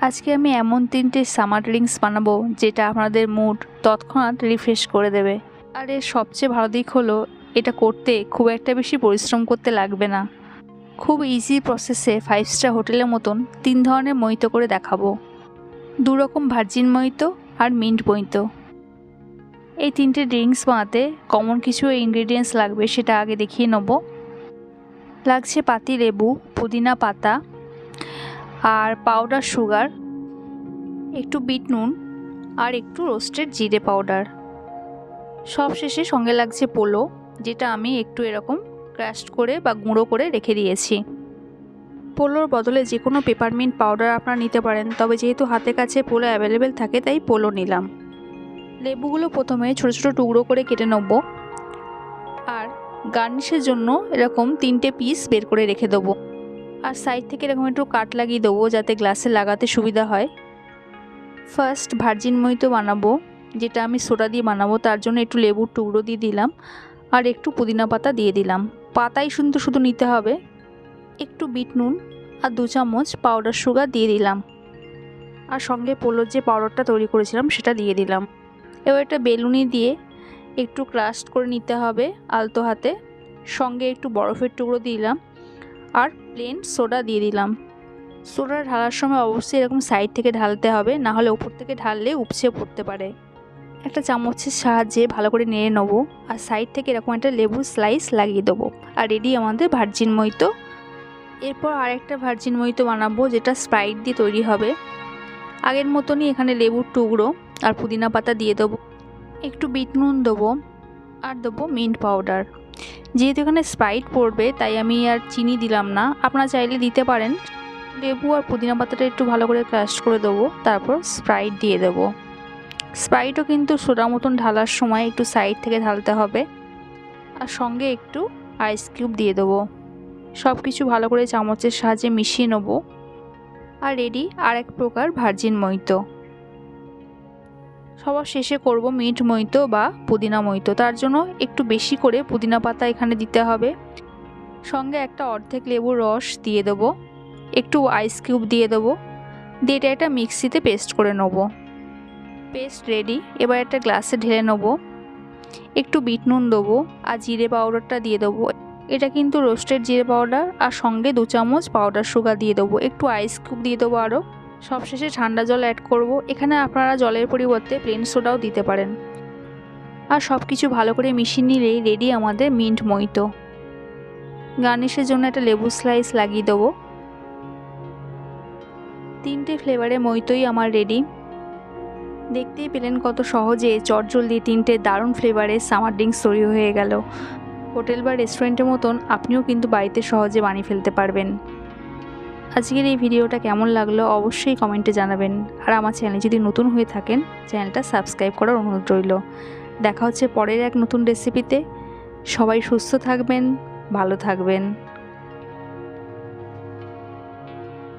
আজকে আমি এমন তিনটে সামার ড্রিঙ্কস বানাবো যেটা আপনাদের মুড তৎক্ষণাৎ রিফ্রেশ করে দেবে। আর এর সবচেয়ে ভালো দিক হলো, এটা করতে খুব একটা বেশি পরিশ্রম করতে লাগবে না। খুব ইজি প্রসেসে ফাইভ স্টার হোটেলের মতন তিন ধরনের মইতো করে দেখাবো। দু রকম ভার্জিন মইতো আর মিন্ট মইতো। এই তিনটে ড্রিঙ্কস বানাতে কমন কিছু ইনগ্রেডিয়েন্টস লাগবে সেটা আগে দেখিয়ে নেব। লাগছে পাতি লেবু, পুদিনা পাতা আর পাউডার সুগার একটু বিট নুন আর একটু রোস্টেড জিরে পাউডার সব শেষে সঙ্গে লাগছে পোলো, যেটা আমি একটু এরকম ক্র্যাশ করে বা গুঁড়ো করে রেখে দিয়েছি। পোলোর বদলে যে কোনো পেপারমিন্ট পাউডার আপনারা নিতে পারেন, তবে যেহেতু হাতে কাছে পোলো অ্যাভেলেবেল থাকে, তাই পোলো নিলাম। লেবুগুলো প্রথমে ছোটো ছোটো টুকরো করে কেটে নেব। আর গার্নিশের জন্য এরকম তিনটে পিস বের করে রেখে দেবো। আর সাইড থেকে এরকম একটু কাট লাগিয়ে দেবো যাতে গ্লাসে লাগাতে সুবিধা হয়। ফার্স্ট ভার্জিন মইতো বানাবো, যেটা আমি সোডা দিয়ে বানাবো, তার জন্য একটু লেবুর টুকরো দিয়ে দিলাম আর একটু পুদিনা পাতা দিয়ে দিলাম। পাতাই শুধু শুধু নিতে হবে একটু বিট নুন আর দু চামচ পাউডার সুগার দিয়ে দিলাম। আর সঙ্গে পোলোর যে পাউডারটা তৈরি করেছিলাম, সেটা দিয়ে দিলাম। এবার একটা বেলুনি দিয়ে একটু ক্রাস্ট করে নিতে হবে আলতো হাতে। সঙ্গে একটু বরফের টুকরো দিলাম। আর প্লেন সোডা দিয়ে দিলাম। সোডা ঢালার সময় অবশ্যই এরকম সাইড থেকে ঢালতে হবে, না হলে উপর থেকে ঢাললে উপসে পড়তে পারে। একটা চামচের সাহায্যে ভালো করে নেড়ে নেব আর সাইড থেকে এরকম একটা লেবু স্লাইস লাগিয়ে দেবো। আর রেডি আমাদের ভার্জিন মইতো এরপর আরেকটা ভার্জিন মইতো বানাবো, যেটা স্প্রাইট দিয়ে তৈরি হবে। আগের মতনই এখানে লেবুর টুকরো আর পুদিনা পাতা দিয়ে দেবো। একটু বিট নুন দেবো আর দেবো মিন্ট পাউডার যেহেতু এখানে স্প্রাইট পড়বে, তাই আমি আর চিনি দিলাম না। আপনারা চাইলে দিতে পারেন। লেবু আর পুদিনা পাতাটা একটু ভালো করে ক্রাশ করে দেবো, তারপর স্প্রাইট দিয়ে দেবো। স্প্রাইটও কিন্তু সোডা মতন ঢালার সময় একটু সাইড থেকে ঢালতে হবে। আর সঙ্গে একটু আইস কিউব দিয়ে দেবো। সব কিছু ভালো করে চামচের সাহায্যে মিশিয়ে নেব। আর রেডি আর এক প্রকার ভার্জিন মইতো সবার শেষে করব মিট মইতো বা পুদিনা মইতো। তার জন্য একটু বেশি করে পুদিনা পাতা এখানে দিতে হবে। সঙ্গে একটা অর্ধেক লেবুর রস দিয়ে দেবো। একটু আইস কিউব দিয়ে দেবো। দিয়ে এটা একটা মিক্সিতে পেস্ট করে নেব। পেস্ট রেডি এবার একটা গ্লাসে ঢেলে নেব। একটু বিট নুন দেবো আর জিরে পাউডারটা দিয়ে দেবো। এটা কিন্তু রোস্টেড জিরে পাউডার আর সঙ্গে দু চামচ পাউডার সুগার দিয়ে দেবো। একটু আইস কিউব দিয়ে দেবো আরও সবশেষে ঠান্ডা জল অ্যাড করব। এখানে আপনারা জলের পরিবর্তে প্লেন সোডাও দিতে পারেন। আর সব কিছু ভালো করে মিশিয়ে নিলেই রেডি আমাদের মিন্ট মইতো। গার্নিশের জন্য একটা লেবু স্লাইস লাগিয়ে দেবো। তিনটে ফ্লেভারে মইতোই আমার রেডি দেখতেই পেলেন কত সহজে চটজলদি তিনটে দারুণ ফ্লেভারের সামার ড্রিঙ্কস তৈরি হয়ে গেল। হোটেল বা রেস্টুরেন্টের মতন আপনিও কিন্তু বাড়িতে সহজে বানিয়ে ফেলতে পারবেন। আজকের এই ভিডিওটা কেমন লাগল অবশ্যই কমেন্টে জানাবেন। আর আমার চ্যানেল যদি নতুন হয়ে থাকেন, চ্যানেলটা সাবস্ক্রাইব করার অনুরোধ রইল। দেখা হচ্ছে পরের এক নতুন রেসিপিতে সবাই সুস্থ থাকবেন, ভালো থাকবেন।